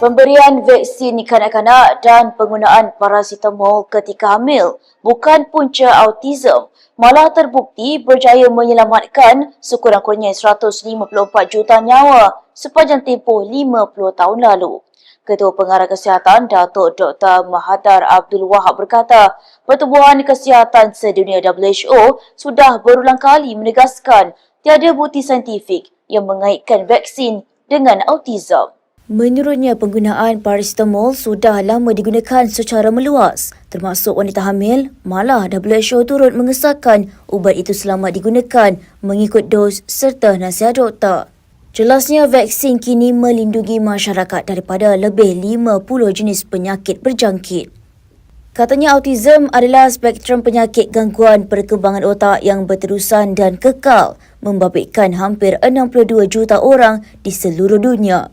Pemberian vaksin kanak-kanak dan penggunaan paracetamol ketika hamil bukan punca autism, malah terbukti berjaya menyelamatkan sekurang-kurangnya 154 juta nyawa sepanjang tempoh 50 tahun lalu. Ketua Pengarah Kesihatan Datuk Dr. Mahathir Abdul Wahab berkata, Pertubuhan Kesihatan Sedunia WHO sudah berulang kali menegaskan tiada bukti saintifik yang mengaitkan vaksin dengan autism. Menurutnya, penggunaan paracetamol sudah lama digunakan secara meluas, termasuk wanita hamil. Malah, WHO turut mengesahkan ubat itu selamat digunakan mengikut dos serta nasihat doktor. Jelasnya, vaksin kini melindungi masyarakat daripada lebih 50 jenis penyakit berjangkit. Katanya autism adalah spektrum penyakit gangguan perkembangan otak yang berterusan dan kekal, membabitkan hampir 62 juta orang di seluruh dunia.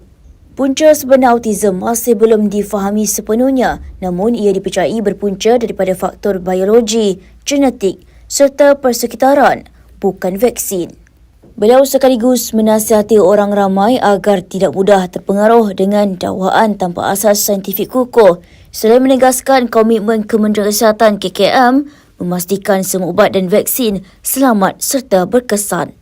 Punca sebenar autism masih belum difahami sepenuhnya namun ia dipercayai berpunca daripada faktor biologi, genetik serta persekitaran, bukan vaksin. Beliau sekaligus menasihati orang ramai agar tidak mudah terpengaruh dengan dakwaan tanpa asas saintifik kukuh selain menegaskan komitmen Kementerian Kesihatan KKM memastikan semua ubat dan vaksin selamat serta berkesan.